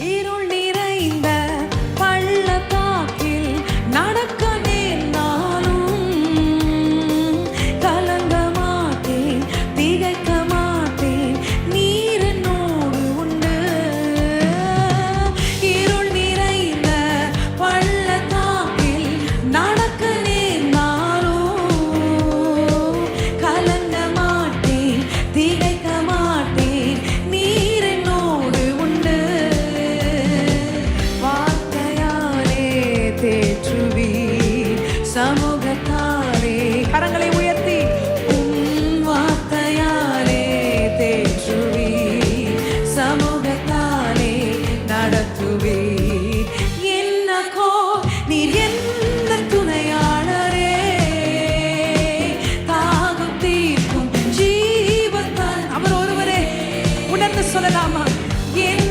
It உணர்ந்து சொல்லலாமா? என்